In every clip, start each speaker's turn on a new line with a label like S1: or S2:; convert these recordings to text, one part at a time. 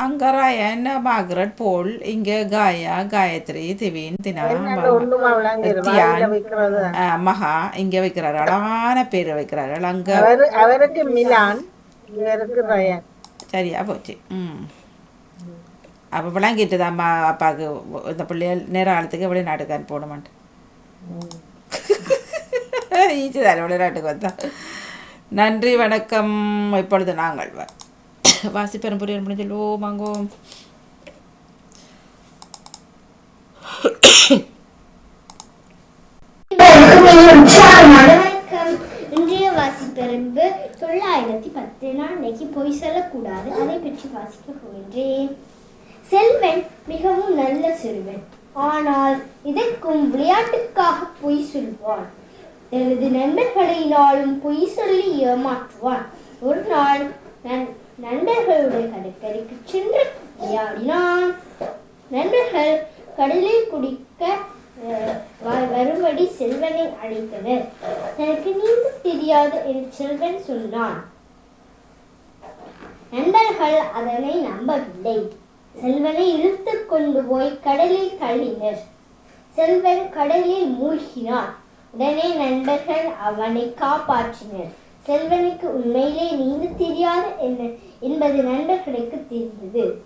S1: அங்கராயன் Margaret போல் இங்க காயா காயத்ரி திவின் தினா மகா இங்க வைக்கிறாரு அழகான பேர் வைக்கிறார்கள் அங்க
S2: அவரு அவருக்கு மிலான் இவருக்கு ரயன்
S1: சரியா போச்சு ம் அப்போ விளங்கிட்டு தான் அம்மா அப்பாவுக்கு இந்த பிள்ளைகள் நேர காலத்துக்கு வெளிநாட்டுக்கு அனுப்பணுமான்ட்டு ஈஸி தானே வெளிநாட்டுக்கு வந்தா நன்றி வணக்கம் இப்பொழுது நாங்கள் வ- வாசிப்பெரும் புரியல் முடிஞ்சு லோ மாங்கோ
S3: இன்றைய வாசிப்பெரும்பு தொள்ளாயிரத்தி பத்து நான் இன்னைக்கு பொய் சொல்லக்கூடாது அதை பற்றி வாசிக்க போகின்றேன் செல்வன் மிகவும் நல்ல சிறுவன் ஆனால் இதற்கும் விளையாட்டுக்காக பொய் சொல்வான். தனது நண்பர்களினாலும் பொய் சொல்லி ஏமாற்றுவான். ஒரு நாள் நன் நண்பர்களுடைய கடற்கரைக்கு சென்று விளையாடினான் நண்பர்கள் கடலில் குடிக்க வரும்படி செல்வனை அழைத்தனர். தனக்கு நீந்த தெரியாது என்று செல்வன் சொன்னான் நண்பர்கள் அதனை நம்பவில்லை. செல்வனை இழுத்து கொண்டு போய் கடலில் தள்ளினர். செல்வன் கடலில் மூழ்கினான். உடனே நண்பர்கள் அவனை காப்பாற்றினர். செல்வனுக்கு உண்மையிலே நீந்து தெரியாது என்ன என்பது நண்பர்களுக்கு தெரிந்தது.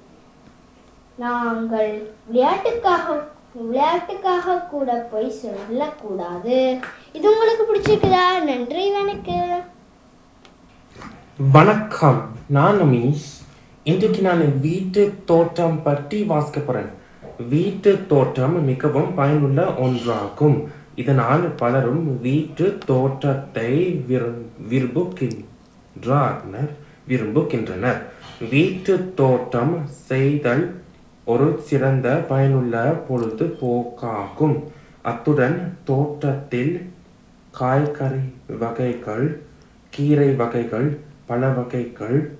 S3: நாங்கள் விளையாட்டுக்காக விளையாட்டுக்காக கூட போய் சொல்லக்கூடாது. இது உங்களுக்கு பிடிச்சிருக்குதா? நன்றி வணக்கம்.
S4: வணக்கம். நான் அமீஷ் இன்றைக்கு நான் வீட்டு தோட்டம் பற்றி வாசிக்க போறேன். வீட்டு தோட்டம் மிகவும் பயனுள்ள ஒன்றாகும். இதனால் பலரும் வீட்டு தோட்டத்தை விரும்- விரும்புகின்றனர் விரும்புகின்றனர். வீட்டு தோட்டம் செய்தல் ஒரு சிறந்த பயனுள்ள பொழுது போக்காகும் அத்துடன் தோட்டத்தில் காய்கறி வகைகள் கீரை வகைகள் பழ வகைகள்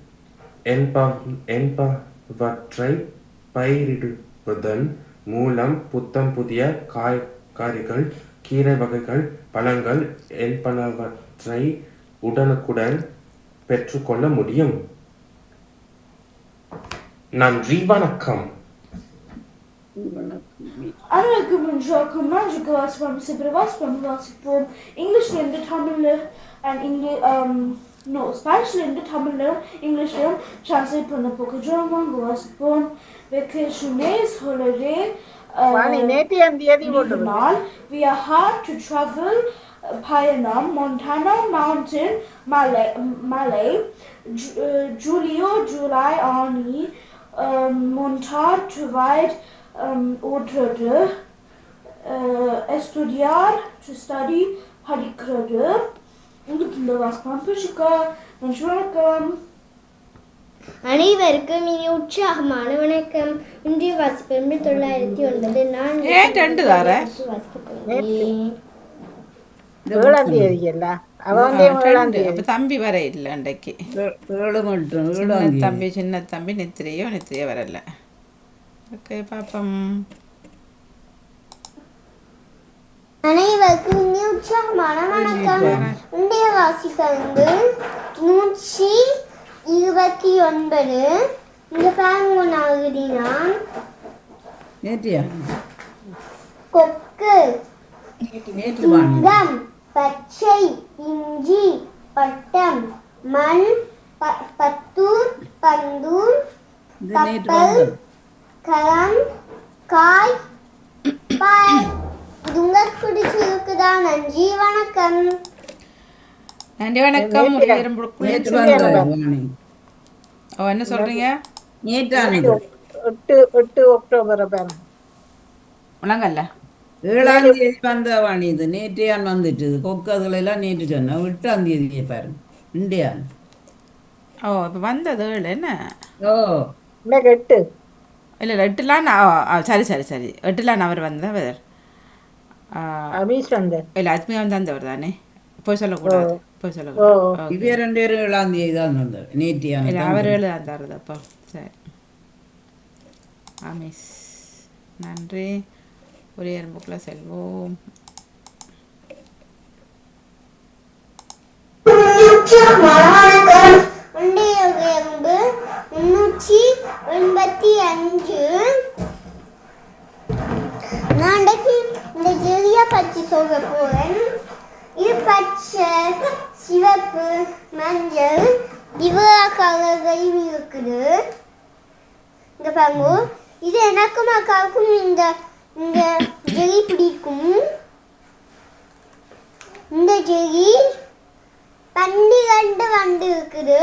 S4: என்ப என்பவற்றை பயிரிடுவதன் மூலம் புத்தம் புதிய காய்கறிகள் கீரை வகைகள் பழங்கள் என்பனவற்றை உடனுக்குடன் பெற்றுக்கொள்ள முடியும் நன்றி வணக்கம்
S5: அனைவருக்கும் இன்றைக்கும் நன்றிக்கு வாசிப்போம் சிபிர வாசிப்போம் வாசிப்போம் இங்கிலீஷ்லேருந்து தமிழ் அண்ட் இங்கிலீஷ் நோ ஸ்பானிஷ்லேருந்து தமிழ்லையும் இங்கிலீஷ்லையும் டிரான்ஸ்லேட் பண்ண போகிறோம் வாங்க வாசிப்போம் வெக்கேஷன் டேஸ் ஹாலிடே
S2: வாணி நேற்றையாம் தேதி போட்டு
S5: Uh, Lebanon. We are hard to travel uh, Pioneer, Montana Mountain, Malay, uh, Julio, July, Arni, um, Montar, Tuvide, um, Estudiar, to study, Harikrede, Ulukindavas Pampashika, Nashwarakam,
S3: அனைவருக்கும் இனி உற்சாகமான வணக்கம். இன்றைய வாசிப்பெரும்பு தொள்ளாயிரத்தி ஒன்பது. நான்
S1: ஏன் ரெண்டு தார?
S3: வாசிக்க போகிறேன்
S2: ஏழாம் தேதி.
S1: தம்பி வர இல்லை அன்றைக்கு. தம்பி சின்ன தம்பி நித்திரையோ நித்திரையோ வரல. ஓகே பாப்பம்.
S3: அனைவருக்கும் இனி உற்சாகமான வணக்கம். இன்றைய வாசிப்பெரும்பு நூற்றி இருபத்தி ஒன்பது. இந்த பாருங்க நாகுதினா
S6: நேற்றியா
S3: கொக்கு சிங்கம். பச்சை இஞ்சி. பட்டம். மண் பத்தூர். பந்தூர். கப்பல். கரம். காய். பாய். இது உங்களுக்கு பிடிச்சிருக்குதா நன்றி வணக்கம்
S1: நன்றி வணக்கம். ஓ என்ன சொல்றீங்க?
S2: எட்டு எட்டு அக்டோபர் பாருங்க
S1: உணங்கல்ல
S6: ஏழாம் தேதி வந்த வாணி இது. நேற்றையான் வந்துட்டு கொக்கு அதுகளெல்லாம் நேற்று சொன்னா. எட்டாம் தேதியை பாருங்க இந்தியா.
S1: ஓ இப்போ வந்தது ஏழு. என்ன?
S6: ஓ.
S2: எட்டு?
S1: இல்லை இல்லை எட்டுலாம் நான் சரி சரி சரி. எட்டுலாம் அவர் வந்தவர். இல்லை அத்மியா வந்து வந்தவர் தானே? போய் சொல்லக்கூடாது போய் சொல்லக்கூடாது
S6: இவே ரெண்டு பேரும் ஏழாம் தேதி தான் வந்தது நேற்றியான
S1: இல்லை அவர் ஏழு தான் தருது அப்போ சரி ஆமிஸ் நன்றி ஒரே எறும்புக்குள்ள செல்வோம்
S3: முன்னூற்றி எண்பத்தி அஞ்சு நான் இந்த ஜெலியா பற்றி சொல்ல போறேன் இது பச்சை சிவப்பு மஞ்சள் இவ்வளோ கலர்களையும் இருக்குது இந்த பாருங்க இது எனக்கும் அக்காவுக்கும் இந்த இந்த ஜெரி பிடிக்கும். இந்த ஜெரி பன்னிரண்டு வண்டு இருக்குது.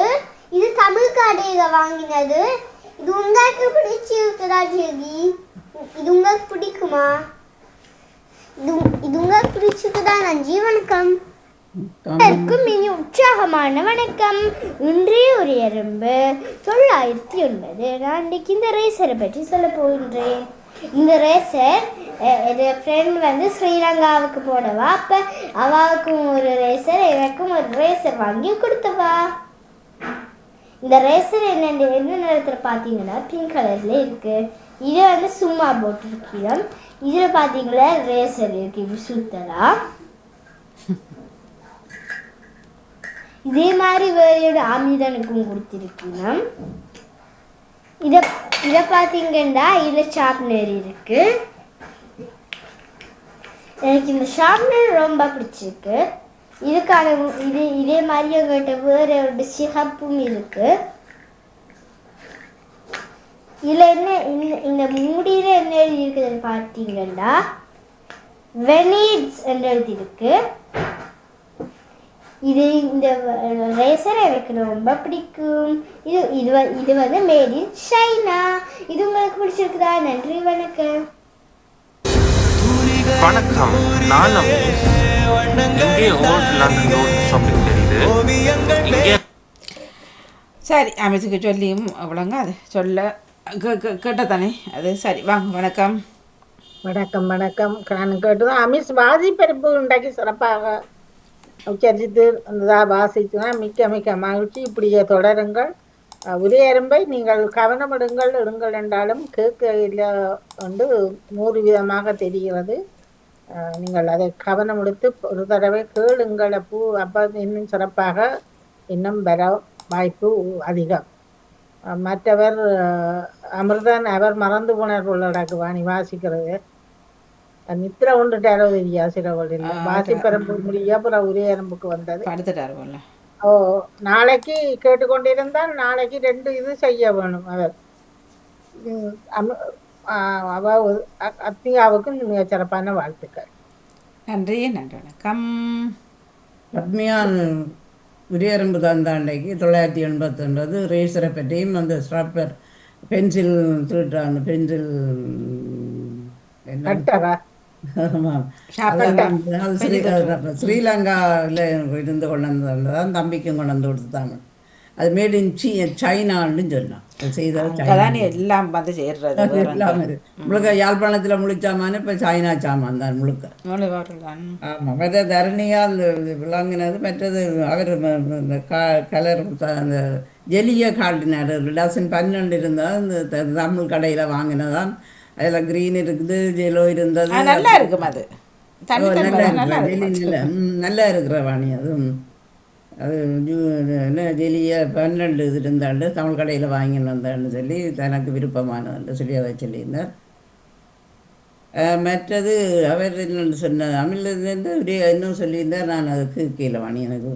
S3: இது தமிழ் கடையில வாங்கினது. இது உங்களுக்கு பிடிச்சிருக்குதா ஜெரி இது உங்களுக்கு பிடிக்குமா? இது இது உங்களுக்கு பிடிச்சிருக்குதா நன்றி வணக்கம் எல்லாருக்கும் இனி உற்சாகமான வணக்கம். இன்றைய ஒரு எறும்பு. தொள்ளாயிரத்தி ஒன்பது. நான் இன்னைக்கு இந்த ரேசரை பற்றி சொல்ல போகின்றேன். இந்த ரேசர் என் ஃப்ரெண்ட் வந்து ஸ்ரீலங்காவுக்கு போனவா? அப்போ அவளுக்கும் ஒரு ரேசர் எனக்கும் ஒரு ரேசர் வாங்கி கொடுத்தவா? இந்த ரேசர் என்ன என்ன நேரத்தில் பார்த்தீங்கன்னா பிங்க் கலரில் இருக்குது இதை வந்து சும்மா போட்டிருக்கிறோம். இதில் பார்த்தீங்களா ரேசர் இருக்கு இப்படி சுத்தலாம் இதே மாதிரி வேறையோட அமிதனுக்கும் கொடுத்துருக்கணும் இதை இதை பார்த்தீங்கன்னா இதில் ஷார்ப்னர் இருக்கு. எனக்கு இந்த ஷார்ப்னர் ரொம்ப பிடிச்சிருக்கு. இதுக்கான இது இதே மாதிரி எங்கள்கிட்ட வேற ஒரு சிகப்பும் இருக்கு. இதில் என்ன இந்த இந்த மூடியில் என்ன எழுதி இருக்குதுன்னு பார்த்தீங்கன்னா வெனீட்ஸ் என்று எழுதி இருக்கு இது இந்த ரேசர் எனக்கு ரொம்ப பிடிக்கும். இது இது இது வந்து மேட் இன் சைனா இது உங்களுக்கு பிடிச்சிருக்குதா? நன்றி வணக்கம்.
S4: வணக்கம். நான் அமீஷ் இங்கே ஓல்ட் லண்டன் ரோட் ஷாப்பிங் தெரியுது. இங்கே
S1: சரி அமைச்சுக்கு சொல்லியும் அவ்வளோங்க. அது சொல்ல கேட்டதானே? அது சரி வாங்க வணக்கம்.
S2: வணக்கம் வணக்கம். நான் கேட்டதும் அமிஸ் வாசிப்பருப்பு உண்டாக்கி சிறப்பாக உச்சரித்து அந்த வாசித்துனா. மிக்க மிக்க மகிழ்ச்சி. இப்படியே தொடருங்கள். உரிய எறும்பை நீங்கள் கவனமிடுங்கள் எடுங்கள் என்றாலும் கேட்க இல்லை வந்து நூறு விதமாக தெரிகிறது. நீங்கள் அதை கவனம் எடுத்து ஒரு தடவை கேளுங்கள். அப்போ அப்போ இன்னும் சிறப்பாக இன்னும் வர வாய்ப்பு அதிகம். மற்றவர் அமிர்தன் அவர் மறந்து போனார் உள்ளடக்கு வாணி வாசிக்கிறது நித்திர ஒன்றுட்டாரோ தெரியா சிறவழில் வாசிப்பரம்பு முடிய அப்புறம் உரிய எறும்புக்கு வந்தது.
S1: படுத்துட்டார்
S2: ஓ நாளைக்கு கேட்டுக்கொண்டிருந்தால் நாளைக்கு ரெண்டு இது செய்ய வேணும் அவர். உம், அம- ஆ, அவ ஒரு- அ- அத்தியாவுக்கும் மிக சிறப்பான வாழ்த்துக்கள்.
S1: நன்றி நன்றி வணக்கம்.
S6: பத்மியான் உரியரம்பு தந்தாண்டைக்கு தொள்ளாயிரத்தி எண்பத்தொன்பது ரேசரை பற்றியும் அந்த ஸ்ட்ராப்பர் பென்சில் பென்சில் அதெல்லாம் அது ஸ்ரீ- ஸ்ரீலங்காவில் இருந்து கொண்டு வந்ததான் தம்பிக்கும் கொண்டு வந்து கொடுத்தாங்க அது மேட் இன் சி சைனான்னு சொன்னான். அது செய்தது
S1: அங்கதான் எல்லாம் வந்து சேர்றது
S6: இருக்கு முழுக்க யாழ்ப்பாணத்தில் முழிச்சாமான்னு இப்போ சைனா சாமான் தான் முழுக்க. ஆமாம் மற்ற தரணியால் விளங்கினது மற்றது அவர் கலர் அந்த ஜெலியை காட்டினார். டசன் பன்னெண்டு இருந்தால் இந்த தமிழ் கடையில் வாங்கினதான். அதில் க்ரீன் இருக்குது ஜெலோ இருந்தது.
S1: நல்லா இருக்கும் அது.
S6: நல்லா இருக்கிற வாணி அதுவும் அது என்ன ஜெலியை பன்னெண்டு இது இருந்தாண்டு தமிழ் கடையில் வாங்கின்னு வந்தான்னு சொல்லி தனக்கு விருப்பமானதுன்னு சொல்லி அதை சொல்லியிருந்தார். மற்றது அவர் என்னென்னு சொன்ன தமிழ்லேருந்து ஒரு இன்னும் சொல்லியிருந்தார். நான் அதுக்கு கீழே வாணி எனக்கு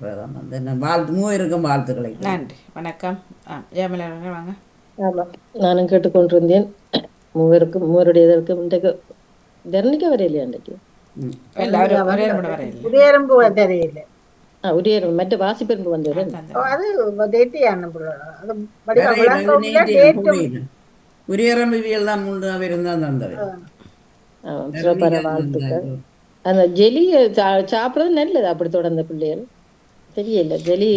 S6: பிரதம் வந்து நான் வாழ்த்து மூவருக்கும் வாழ்த்துக்களை.
S1: நன்றி வணக்கம். ஆ ஏமலை வாங்க.
S7: ஆமாம் நானும் கேட்டுக்கொண்டிருந்தேன். மூவருக்கும் மூவருடையதற்கும் இன்றைக்கு தரணிக்க வரையிலையா இன்றைக்கு?
S1: எல்லாரும் வரையில்.
S7: சிறப்பான வாழ்த்துக்கள். அந்த ஜெலியை சா சாப்பிட்றது நல்லது அப்படி தொடர்ந்த பிள்ளைகள். தெரியல ஜெலி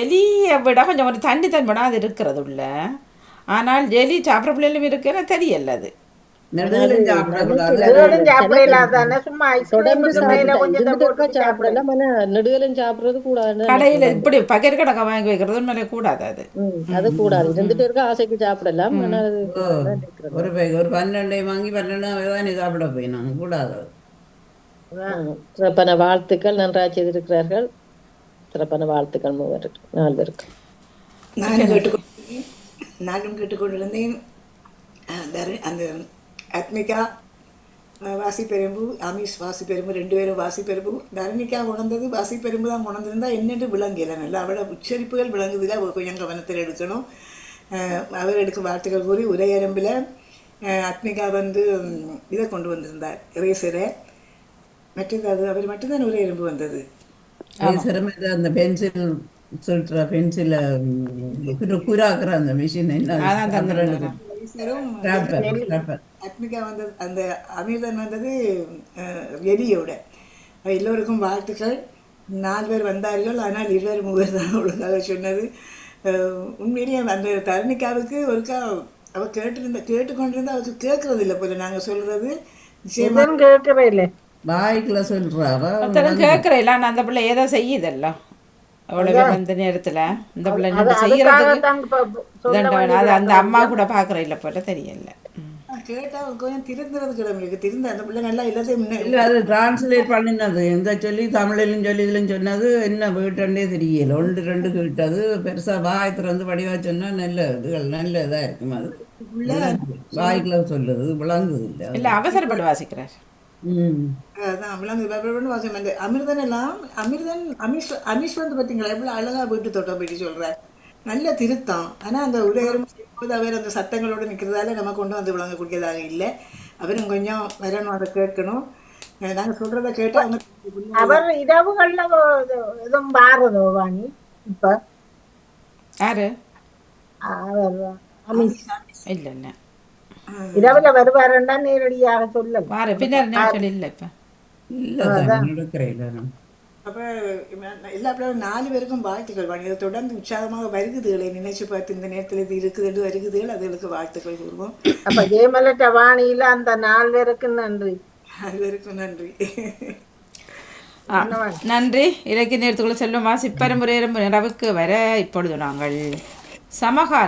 S1: எலியை விட கொஞ்சம் ஒரு தண்ணி தன்மைனா அது இருக்கிறது உள்ள. ஆனால் எலி சாப்பிட்ற பிள்ளைகளும் இருக்குன்னு தெரியல அது.
S2: கடையில
S7: கூடாது
S1: இப்படி பகர் கணக்கை வாங்கி வைக்கிறது மேலே கூடாது அது.
S7: அது கூடாது. இருந்துட்டு இருக்க ஆசைக்கு சாப்பிடலாம்.
S6: ஒரு பை ஒரு பன்னெண்டை வாங்கி பன்னெண்டு சாப்பிட போயினாங்க கூடாது. அது.
S7: ம். சிறப்பான வாழ்த்துக்கள். நன்றாக செய்திருக்கிறார்கள். சிறப்பான வாழ்த்துக்கள் மூவருக்கு நால்வருக்கு.
S8: நானும் கேட்டுக்கொண்டிருந்தேன். அந்த அத்மிகா வாசிப்பெரும்பு அமீஸ் வாசிப்பெரும்பு ரெண்டு பேரும் வாசிப்பெரும்பு. தரணிக்கா உணர்ந்தது வாசிப்பெரும்பு தான் உணர்ந்திருந்தா என்னென்று விளங்கல நல்லா அவளோட உச்சரிப்புகள் விளங்குதில் கொஞ்சம் கவனத்தில் எடுக்கணும். அவர் எடுக்க வார்த்தைகள் கூறி உரையரம்பில் அத்மிகா வந்து இதை கொண்டு வந்திருந்தார். ரேசரை. மற்றது அது அவர் மட்டும்தான் உரையரம்பு வந்தது.
S6: அந்த பென்சில் சொல்ற பென்சில குராக்குற அந்த மிஷின் என்ன ரப்பர்
S8: அத்மிகா வந்தது அந்த அமிர்தன் வந்தது வெளியோட. எல்லோருக்கும் வாழ்த்துக்கள். நாலு பேர் வந்தார்கள் ஆனால் இருவர் மூவர் தான் ஒழுங்காக சொன்னது உண்மையிலேயே அந்த தருணிக்காவுக்கு ஒருக்கா அவ கேட்டிருந்த கேட்டுக்கொண்டிருந்தா அவருக்கு கேட்கறது இல்லை போல நாங்கள் சொல்றது.
S2: கேட்கவே இல்லை.
S6: வாய்க்குள்ள
S1: ஒருத்தரும் கேட்குறேன். அந்த பிள்ளை ஏதோ செய்யுதல்ல. அவ்வளோ பேர் வந்த நேரத்தில் இந்த பிள்ளை நின்று செய்யறதுக்கு. அது அந்த அம்மா கூட பார்க்குற இல்லை போல தெரியல.
S8: கேட்டா கொஞ்சம் திருந்துறது கிளம்பிருக்கு திருந்த அந்த பிள்ளை நல்லா எல்லாத்தையும் முன்ன
S6: இல்ல அது டிரான்ஸ்லேட் பண்ணினது. இந்த சொல்லி தமிழிலும் சொல்லி இதுலும் சொன்னது என்ன வீட்டண்டே தெரியல. ஒன்று ரெண்டு கேட்டது. பெருசா வாய் திறந்து வடிவா சொன்னா நல்ல இதுகள் நல்ல இதா இருக்கும் அது. வாய்க்குள்ள சொல்லுது விளங்குது இல்ல.
S1: இல்லை அவசரப்பட்டு வாசிக்கிறார்.
S6: ம்.
S8: அதான் விலங்கு வெப்பன்னு வாசம் அந்த அமிர்தன் எல்லாம் அமிர்தன் அமிஷ் அமிஷ் வந்து பார்த்தீங்களா எவ்வளோ அழகா வீட்டு தோட்டம் பற்றி சொல்றார். நல்ல திருத்தம். ஆனா அந்த உடையரும் போது அவர் அந்த சத்தங்களோட நிற்கிறதால நம்ம கொண்டு வந்து விளங்க குடிக்கிறதாக இல்லை. அவரும் கொஞ்சம் வரணும் அதை கேட்கணும். அஹ் நாங்க சொல்றதை கேட்டு அவங்க
S2: அவர் இரவுகள்ல இது- எதுவும் பாருதோ வாணி? இப்ப?
S1: யாரு?
S2: அவர் அமிஷ்.
S1: இல்லை இல்லை.
S2: இரவுல வருவாருன்னா நேரடியாக சொல்லல.
S1: வார பின்னர் நாட்கள் இல்லை இப்போ.
S6: இல்ல
S8: அப்ப எல்லா பிள்ளைகளும் நாலு பேருக்கும் வாழ்த்துக்கள் வாங்கி இதை தொடர்ந்து உற்சாகமாக வருகுதுகளை நினைச்சு பார்த்து இந்த நேரத்தில் இது இருக்குது வருகுதுகள் அதுகளுக்கு வாழ்த்துக்கள் கூறுவோம்.
S2: அப்ப ஜெயமலட்ட வாணியில அந்த நாலு பேருக்கு நன்றி.
S8: அனைவருக்கும் நன்றி.
S1: ஆ, நன்றி. இலக்கிய நேரத்துக்குள்ள செல்லும் வாசிப்பரம்புரை நிறவுக்கு வர இப்பொழுது நாங்கள் சமகால